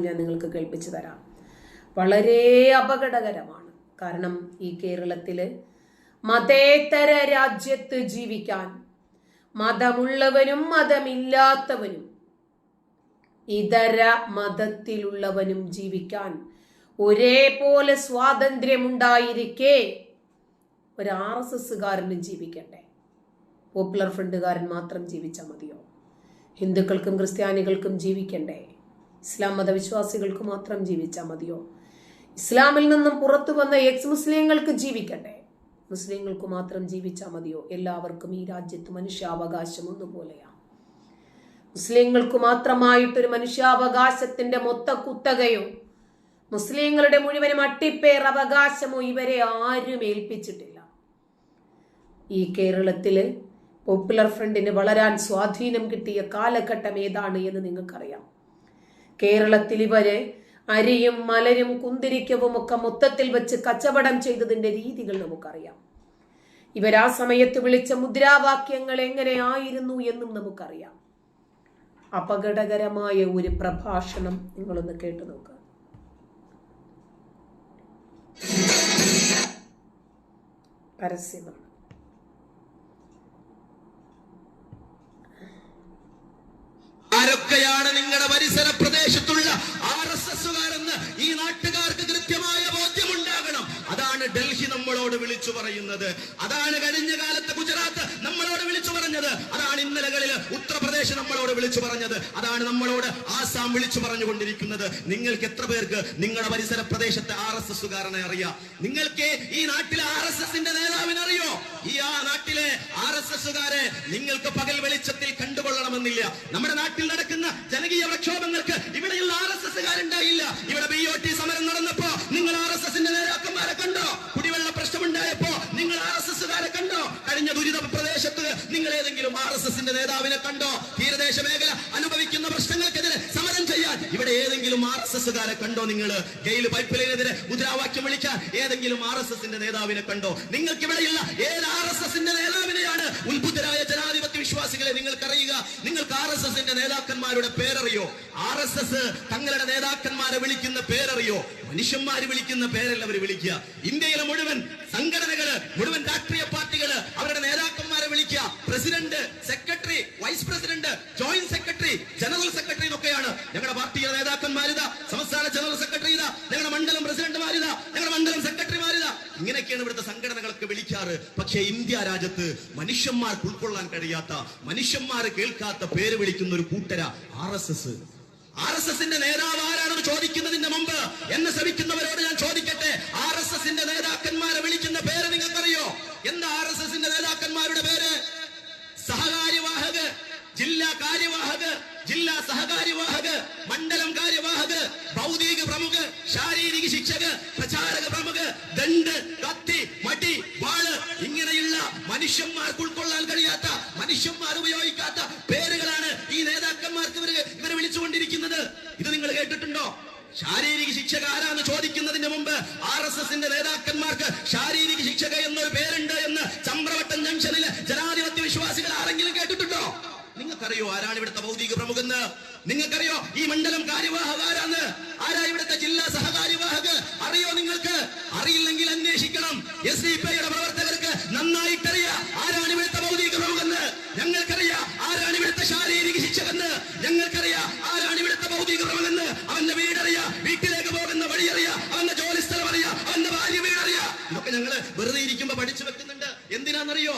ഞാൻ നിങ്ങൾക്ക് കേൾപ്പിച്ചു തരാം. വളരെ അപകടകരമാണ്. കാരണം ഈ കേരളത്തിൽ മതേതര രാജ്യത്ത് ജീവിക്കാൻ മതമുള്ളവനും മതമില്ലാത്തവനും ഇതര മതത്തിലുള്ളവനും ജീവിക്കാൻ ഒരേപോലെ സ്വാതന്ത്ര്യമുണ്ടായിരിക്കെ ഒരു ആർ എസ് എസ്സുകാരനും ജീവിക്കട്ടെ. പോപ്പുലർ ഫ്രണ്ടുകാരൻ മാത്രം ജീവിച്ചാൽ മതിയോ? ഹിന്ദുക്കൾക്കും ക്രിസ്ത്യാനികൾക്കും ജീവിക്കണ്ടേ? ഇസ്ലാം മതവിശ്വാസികൾക്ക് മാത്രം ജീവിച്ചാൽ മതിയോ? ഇസ്ലാമിൽ നിന്നും പുറത്തു വന്ന എക്സ് മുസ്ലിങ്ങൾക്ക് ജീവിക്കട്ടെ. മുസ്ലിങ്ങൾക്ക് മാത്രം ജീവിച്ചാൽ മതിയോ? എല്ലാവർക്കും ഈ രാജ്യത്ത് മനുഷ്യാവകാശം ഒന്നുപോലെയാണ് മുസ്ലിങ്ങൾക്ക് മാത്രമായിട്ടൊരു മനുഷ്യാവകാശത്തിന്റെ മൊത്ത കുത്തകയോ മുസ്ലിങ്ങളുടെ മുഴുവനും അട്ടിപ്പേർ അവകാശമോ ഇവരെ ആരും ഏൽപ്പിച്ചിട്ടില്ല. ഈ കേരളത്തിൽ പോപ്പുലർ ഫ്രണ്ടിന് വളരാൻ സ്വാധീനം കിട്ടിയ കാലഘട്ടം ഏതാണ് എന്ന് നിങ്ങൾക്കറിയാം. കേരളത്തിൽ ഇവരെ അരിയും മലരും കുന്തിരിക്കവും ഒക്കെ മൊത്തത്തിൽ വെച്ച് കച്ചവടം ചെയ്തതിന്റെ രീതികൾ നമുക്കറിയാം. ഇവരാ സമയത്ത് വിളിച്ച മുദ്രാവാക്യങ്ങൾ എങ്ങനെയായിരുന്നു എന്നും നമുക്കറിയാം. അപകടകരമായ ഒരു പ്രഭാഷണം നിങ്ങളൊന്ന് കേട്ടു നോക്കുക പരസ്യമാണ് ആരൊക്കെയാണ് നിങ്ങളുടെ പരിസര പ്രദേശത്തുള്ള ആർ എസ് എസുകാരെന്ന് ഈ നാട്ടുകാർക്ക് കൃത്യമായ ബോധ്യമുണ്ടാകണം. അതാണ് ഡൽഹി നമ്മളോട് വിളിച്ചു പറയുന്നത്. അതാണ് കഴിഞ്ഞ കാലത്ത് ഗുജറാത്ത് നമ്മളോട് വിളിച്ചു പറഞ്ഞത്. അതാണ് ഇന്നലകളിൽ ഉത്തർപ്രദേശ് നമ്മളോട് വിളിച്ചു പറഞ്ഞത്. അതാണ് നമ്മളോട് ആസാം വിളിച്ചു പറഞ്ഞുകൊണ്ടിരിക്കുന്നത്. നിങ്ങൾക്ക് എത്ര പേർക്ക് നിങ്ങളുടെ പരിസര പ്രദേശത്തെ ആർ എസ് എസുകാരനെ അറിയാം? നിങ്ങൾക്ക് ഈ നാട്ടിലെ ആർ എസ് എസിന്റെ നേതാവിനെ അറിയോ ഈ ആ നാട്ടിലെ ആർ എസ് എസുകാരെ നിങ്ങൾക്ക് പകൽ വെളിച്ചത്തിൽ കണ്ടുകൊള്ളണമെന്നില്ല. നമ്മുടെ നാട്ടിൽ നടക്കുന്ന ജനകീയ പ്രക്ഷോഭങ്ങൾക്ക് ഇവിടെയുള്ള ആർ എസ് എസുകാരുണ്ടായില്ല ഇവിടെ ബി ഒ ടി സമരം നടന്നപ്പോ നിങ്ങൾ ആർ എസ് എസിന്റെ നേതാക്കന്മാരെ കണ്ടോ? കുടിവെള്ള പ്രശ്നമുണ്ടായപ്പോ നിങ്ങൾ ആർ എസ് എസ്സുകാരെ കണ്ടോ? കഴിഞ്ഞ ദുരിത പ്രദേശത്ത് നിങ്ങൾ ഏതെങ്കിലും ആർ എസ് എസിന്റെ നേതാവിനെ കണ്ടോ? തീരദേശ മേഖല അനുഭവിക്കുന്ന പ്രശ്നങ്ങൾക്കെതിരെ സമരം ചെയ്യാൻ. ഇവിടെ ഏതെങ്കിലും ആർ എസ് എസ്സുകാരെ കണ്ടോ നിങ്ങൾ? ഗെയിൽ പൈപ്പ് ലൈനെതിരെ മുദ്രാവാക്യം വിളിക്കാൻ ഏതെങ്കിലും ആർ എസ് എസിന്റെ നേതാവിനെ കണ്ടോ? നിങ്ങൾക്ക് ഇവിടെയുള്ള ഏത് ആർ എസ് എസിന്റെ നേതാവിനെയാണ് ഉത്ഭുതരായ ജനാധിപത്യ വിശ്വാസികളെ നിങ്ങൾക്കറിയുക. നിങ്ങൾക്ക് ആർ എസ് എസിന്റെ നേതാക്കന്മാരുടെ പേരറിയോ? ആർ എസ് എസ് തങ്ങളുടെ നേതാക്കന്മാരെ വിളിക്കുന്ന പേരറിയോ? മനുഷ്യന്മാര് വിളിക്കുന്ന പേരല്ല അവർ വിളിക്കുക. ഇന്ത്യയിലെ മുഴുവൻ സംഘടനകൾ മുഴുവൻ രാഷ്ട്രീയ പാർട്ടികൾ അവരുടെ നേതാക്കന്മാരെ വിളിക്കുക. President secretary vice president joint secretary general secretary എന്നൊക്കെയാണ് ഞങ്ങളുടെ ഇങ്ങനെയൊക്കെയാണ് ഇവിടുത്തെ സംഘടനകളൊക്കെ വിളിക്കാറ്. പക്ഷേ ഇന്ത്യ രാജ്യത്ത് മനുഷ്യന്മാർക്ക് ഉൾക്കൊള്ളാൻ കഴിയാത്ത മനുഷ്യന്മാർ കേൾക്കാത്ത പേര് വിളിക്കുന്ന ഒരു കൂട്ടര R S S. R S എസിന്റെ നേതാവ് ആരാണെന്ന് ചോദിക്കുന്നതിന് മുമ്പ് എന്നെ ശ്രമിക്കുന്നവരോട് ഞാൻ ചോദിക്കട്ടെ? ആർ എസ് എസിന്റെ നേതാക്കന്മാരെ വിളിക്കുന്ന പേര് നിങ്ങൾക്കറിയോ? എന്താ ആർ എസ് എസിന്റെ നേതാക്കന്മാരുടെ പേര്? സഹകാര്യവാഹക് ജില്ലാ കാര്യവാഹക് ജില്ലാ സഹകാര്യവാഹക് നേതാക്കന്മാർക്ക് ഇവർ ഇവരെ വിളിച്ചുകൊണ്ടിരിക്കുന്നത്. ഇത് നിങ്ങൾ കേട്ടിട്ടുണ്ടോ? ശാരീരിക ശിക്ഷക ആരാന്ന് ചോദിക്കുന്നതിന് മുമ്പ് ആർ എസ് എസിന്റെ നേതാക്കന്മാർക്ക് ശാരീരിക ശിക്ഷക എന്നൊരു പേരുണ്ട് എന്ന് ചമ്പ്രവട്ടം ജംഗ്ഷനിലെ ജനാധിപത്യ വിശ്വാസികൾ ആരെങ്കിലും കേട്ടിട്ടുണ്ടോ? നിങ്ങൾക്കറിയോ ആരാണ് ഇവിടുത്തെ ഭൗതിക പ്രമുഖെന്ന് നിങ്ങൾക്കറിയോ ഈ മണ്ഡലം കാര്യവാഹക ആരാന്ന് ആരാ ഇവിടുത്തെ ജില്ലാ സഹകാര്യവാഹക് അറിയോ നിങ്ങൾക്ക്? അറിയില്ലെങ്കിൽ അന്വേഷിക്കണം. എസ് ഡി പി ഞങ്ങൾ വെറുതെ ഇരിക്കുമ്പോ പഠിച്ചു വെക്കുന്നുണ്ട്. എന്തിനാണെന്നറിയോ എന്തിനാന്നറിയോ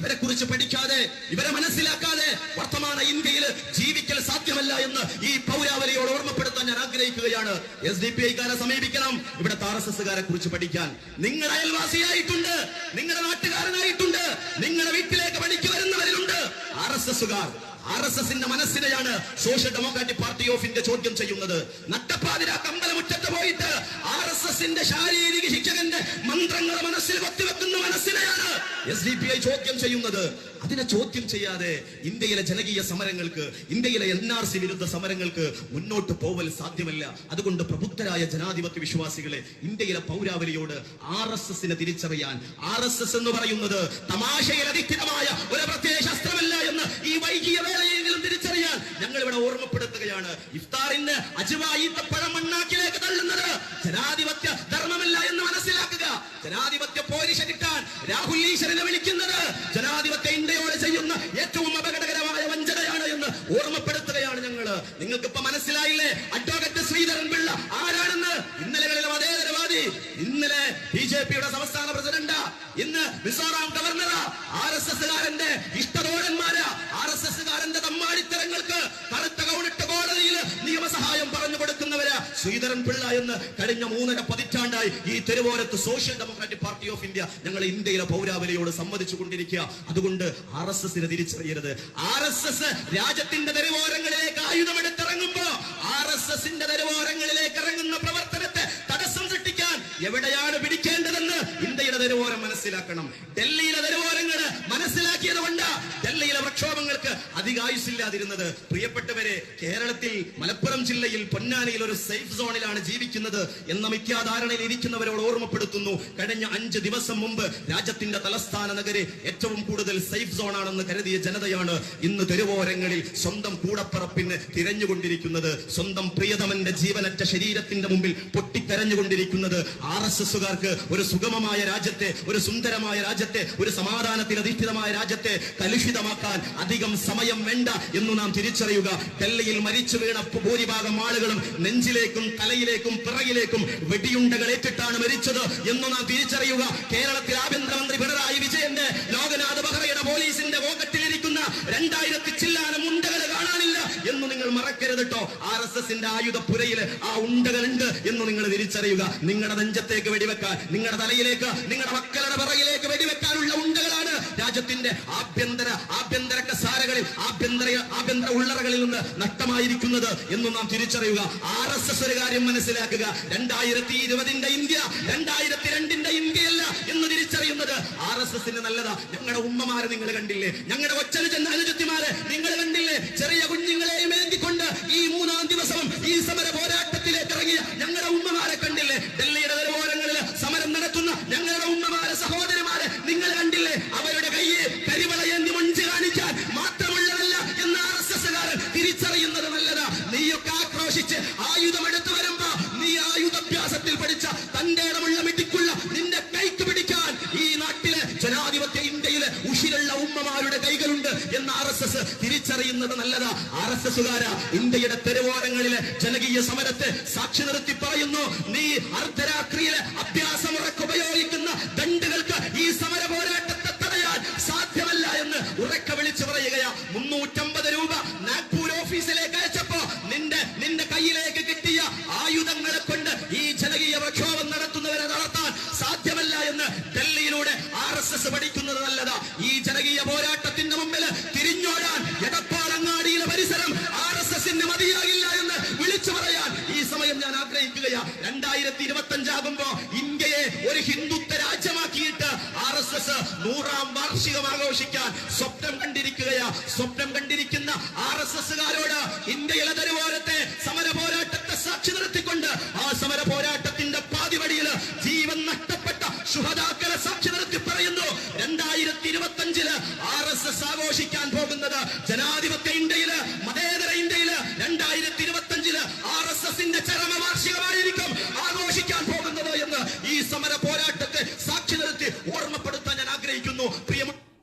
ഇവരെ കുറിച്ച് പഠിക്കാതെ ഇവരെ മനസ്സിലാക്കാതെ വർത്തമാന ഇന്ത്യയിൽ ജീവിക്കൽ സാധ്യമല്ല എന്ന് ഈ പൗരാവലിയോട് ഓർമ്മപ്പെടുത്താൻ ഞാൻ ആഗ്രഹിക്കുകയാണ്. എസ് ഡി പി ഐക്കാരെ സമീപിക്കണം. ഇവിടെ ആർ എസ് എസ്സുകാരെ കുറിച്ച് പഠിക്കാൻ. നിങ്ങൾ അയൽവാസിയായിട്ടുണ്ട് നിങ്ങളുടെ നാട്ടുകാരനായിട്ടുണ്ട് നിങ്ങളുടെ വീട്ടിലേക്ക് പണിക്ക് വരുന്നവരിലുണ്ട്. ആർ എസ് എസ്സുകാർ ആർ എസ് എസിന്റെ മനസ്സിനെയാണ് social democratic party of India ചോദ്യം ചെയ്യുന്നത്. നട്ടപ്പാതിര കമ്പലമുറ്റത്ത് പോയിട്ട് ആർ എസ് എസിന്റെ ശാരീരിക ശിക്ഷകന്റെ മന്ത്രങ്ങൾ മനസ്സിൽ കൊത്തിവെക്കുന്ന മനസ്സിനെയാണ് എസ് ഡി പി ഐ ചോദ്യം ചെയ്യുന്നത്. അതിനെ ചോദ്യം ചെയ്യാതെ ഇന്ത്യയിലെ ജനകീയ സമരങ്ങൾക്ക് ഇന്ത്യയിലെ എൻ ആർ സി വിരുദ്ധ സമരങ്ങൾക്ക് മുന്നോട്ട് പോവൽ സാധ്യമല്ല. അതുകൊണ്ട് പ്രബുദ്ധരായ ജനാധിപത്യ വിശ്വാസികളെ ഇന്ത്യയിലെ പൗരാവലിയോട് ആർ എസ് എസിനെ തിരിച്ചറിയാൻ ആർ എസ് എസ് എന്ന് പറയുന്നത് തമാശയിൽ അധിഷ്ഠിതമായ ഒരു പ്രത്യേക ശസ്ത്രമല്ല എന്ന് ഈ വൈകിയ വേളയെങ്കിലും തിരിച്ചറിയാൻ ഞങ്ങൾ ഇവിടെ ഓർമ്മപ്പെടുത്തുകയാണ് ഇഫ്താറിന് അജുവായിത്തപ്പഴം മണ്ണാക്കിലേക്ക് തള്ളുന്നത് ജനാധിപത്യ ധർമ്മമല്ല എന്ന് മനസ്സിലാക്കുക. ജനാധിപത്യ പോലീശ കിട്ടാൻ രാഹുൽ ഈശ്വരനെ വിളിക്കുന്നത് ജനാധിപത്യ ഇന്ത്യയോട് ചെയ്യുന്ന ഏറ്റവും അപകടകരമായ വഞ്ചനയാണ് എന്ന് ഓർമ്മപ്പെടുത്തുകയാണ് ഞങ്ങൾ നിങ്ങൾക്ക് ഇപ്പൊ മനസ്സിലായില്ലേ? അഡ്വക്കേറ്റ് ശ്രീധരൻ പിള്ള ആരാണെന്ന്? ഇന്നലകളിലെ മതേതരവാദി ഇന്നലെ ബി ജെ പിയുടെ സംസ്ഥാന പ്രസിഡന്റ്. ഇന്ന് മിസോറാം ഗവർണറാ. ആർ എസ് എസ് കാരന്റെ ഇഷ്ടതോഴന്മാരാ. ആർ തമ്മാടിത്തരങ്ങൾക്ക് കറുത്ത കൗണിട്ട് കോടതിയിൽ നിയമസഹായം പറഞ്ഞു കൊടുക്കുന്നവര് ശ്രീധരൻ പിള്ള എന്ന് കഴിഞ്ഞ മൂന്നര പതിറ്റാണ്ടായി ഈ തെരുവോരത്ത് social democratic party of India ഞങ്ങൾ ഇന്ത്യയിലെ പൗരാവലിയോട് സംവദിച്ചു കൊണ്ടിരിക്കുക. അതുകൊണ്ട് ആർ എസ് എസിനെ തിരിച്ചറിയരുത്. ആർ എസ് എസ് രാജ്യത്തിന്റെ തെരുവോരങ്ങളിലേക്ക് ആയുധമെടുത്തിറങ്ങുമ്പോ ആർ എസ് എസിന്റെ തെരുവോരങ്ങളിലേക്ക് അധികായുസില്ലാതിരുന്നത് പ്രിയപ്പെട്ടവരെ കേരളത്തിൽ മലപ്പുറം ജില്ലയിൽ പൊന്നാനിയിൽ ഒരു സേഫ് സോണിലാണ് ജീവിക്കുന്നത് എന്ന മിഥ്യാധാരണയിൽ ഇരിക്കുന്നവരോട് ഓർമ്മപ്പെടുത്തുന്നു. കഴിഞ്ഞ അഞ്ച് ദിവസം മുമ്പ് രാജ്യത്തിന്റെ തലസ്ഥാന നഗരി ഏറ്റവും കൂടുതൽ സേഫ് സോണാണെന്ന് കരുതിയ ജനതയാണ് ഇന്ന് തെരുവോരങ്ങളിൽ സ്വന്തം കൂടപ്പറപ്പിന് തിരഞ്ഞുകൊണ്ടിരിക്കുന്നത്. സ്വന്തം പ്രിയതമന്റെ ജീവനറ്റ ശരീരത്തിന്റെ മുമ്പിൽ പൊട്ടിക്കരഞ്ഞുകൊണ്ടിരിക്കുന്നത് ആർ എസ് എസുകാർക്ക് ഒരു സുഗമമായ രാജ്യത്തെ ഒരു സുന്ദരമായ രാജ്യത്തെ ഒരു സമാധാനത്തിൽ അധിഷ്ഠിതമായ രാജ്യത്തെ കലുഷിതമാക്കാൻ അധികം സമയം വേണ്ട എന്ന് നാം തിരിച്ചറിയുക. ഡൽഹിയിൽ മരിച്ചു വീണ ഭൂരിഭാഗം ആളുകളും നെഞ്ചിലേക്കും തലയിലേക്കും പിറകിലേക്കും വെടിയുണ്ടകൾ ഏറ്റിട്ടാണ് മരിച്ചത് എന്ന് നാം തിരിച്ചറിയുക. കേരളത്തിൽ ആഭ്യന്തരമന്ത്രി പിണറായി വിജയന്റെ ലോകനാഥ് ബഹ്റയുടെ പോലീസിന്റെ പോക്കറ്റിലിരിക്കുന്ന രണ്ടായിരത്തി ചില്ലാനം ഉണ്ടകൾ കാണാനില്ല എന്ന് നിങ്ങൾ മറക്കരുത് കേട്ടോ ആർ എസ് എസിന്റെ ആയുധപ്പുരയിൽ ആ ഉണ്ടകളുണ്ട് എന്ന് നിങ്ങൾ തിരിച്ചറിയുക. നിങ്ങളുടെ നെഞ്ചത്തേക്ക് വെടിവെക്കാൻ നിങ്ങളുടെ തലയിലേക്ക് നിങ്ങളുടെ മക്കളുടെ പിറകിലേക്ക് ഉണ്ടകളാണ് രാജ്യത്തിന്റെ ആഭ്യന്തര ആഭ്യന്തര കസാരകളിൽ ആഭ്യന്തര ആഭ്യന്തര ഉള്ളറകളിൽ നിന്ന് നഷ്ടമായിരിക്കുന്നത് എന്ന് നാം തിരിച്ചറിയുക. ആർ എസ് എസ് ഒരു കാര്യം മനസ്സിലാക്കുക. രണ്ടായിരത്തി ഇരുപതിന്റെ ഇന്ത്യ രണ്ടായിരത്തി രണ്ടിന്റെ ഇന്ത്യയല്ല എന്ന് തിരിച്ചറിയുന്നത് ആർ എസ് എസിന് നല്ലതാ. ഞങ്ങളുടെ ഉമ്മമാരെ നിങ്ങൾ കണ്ടില്ലേ? ഞങ്ങളുടെ ഒച്ചന് ചെന്ന അനുജത്തിമാരെ നിങ്ങൾ കണ്ടില്ലേ? ചെറിയ കുഞ്ഞുങ്ങളെയും ഏന്തിക്കൊണ്ട് ഈ മൂന്നാം ദിവസവും ഈ സമര പോരാട്ടത്തിലേക്ക് ഇറങ്ങിയ ഞങ്ങളുടെ ഉമ്മമാരുടെ കൈകളുണ്ട് എന്ന് ആർ എസ് എസ് തിരിച്ചറിയുന്നത് നല്ലതാ. ആർ എസ് എസുകാര ഇന്ത്യയുടെ തെരുവോരങ്ങളിലെ ജനകീയ സമരത്തെ സാക്ഷി നിർത്തി പറയുന്നു. നീ അർദ്ധരാത്രിയിലെ അഭ്യാസമുറക്ക് ഉപയോഗിക്കുന്ന ദണ്ടുകൾക്ക് ഈ സമര പോരാട്ടത്തെ തടയാൻ സാധ്യമല്ല എന്ന് ഉറക്ക വിളിച്ചു പറയുകയാ. മുന്നൂറ്റമ്പത് മതിയാകില്ല എന്ന് വിളിച്ചു പറയാൻ ഈ സമയം ഞാൻ ആഗ്രഹിക്കുകയാ. രണ്ടായിരത്തി ഇരുപത്തി അഞ്ചാകുമ്പോ ഇന്ത്യയെ ഒരു ഹിന്ദുത്വ രാജ്യമാക്കിയിട്ട് ആർ എസ് എസ് നൂറാം വാർഷികം ആഘോഷിക്കാൻ സ്വപ്നം കണ്ടിരിക്കുകയാ. സ്വപ്നം കണ്ടിരിക്കുന്ന ആർ എസ് എസുകാരോട്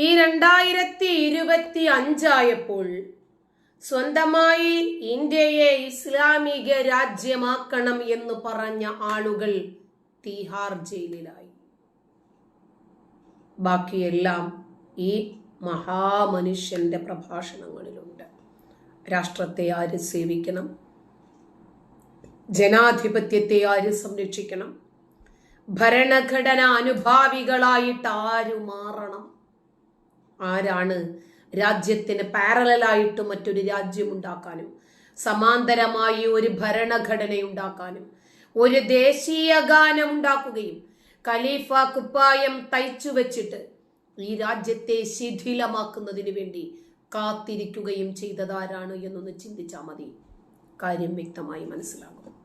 ഈ രണ്ടായിരത്തി ഇരുപത്തി അഞ്ചായപ്പോൾ സ്വന്തമായി ഇന്ത്യയെ ഇസ്ലാമിക രാജ്യമാക്കണം എന്ന് പറഞ്ഞ ആളുകൾ തീഹാർ ജയിലിലായി. ബാക്കിയെല്ലാം ഈ മഹാമനുഷ്യന്റെ പ്രഭാഷണങ്ങളിലുണ്ട്. രാഷ്ട്രത്തെ ആര് സേവിക്കണം? ജനാധിപത്യത്തെ ആര് സംരക്ഷിക്കണം? ഭരണഘടന അനുഭാവികളായിട്ട് ആര് മാറണം? ആരാണ് രാജ്യത്തിന് പാരലായിട്ട് മറ്റൊരു രാജ്യം ഉണ്ടാക്കാനും സമാന്തരമായി ഒരു ഭരണഘടന ഉണ്ടാക്കാനും ഒരു ദേശീയ ഗാനം ഉണ്ടാക്കുകയും ഖലീഫ കുപ്പായം തയ്ച്ചു വെച്ചിട്ട് ഈ രാജ്യത്തെ ശിഥിലമാക്കുന്നതിന് വേണ്ടി കാത്തിരിക്കുകയും ചെയ്തതാരാണ് എന്നൊന്ന് ചിന്തിച്ചാൽ മതി. കാര്യം വ്യക്തമായി മനസ്സിലാകും.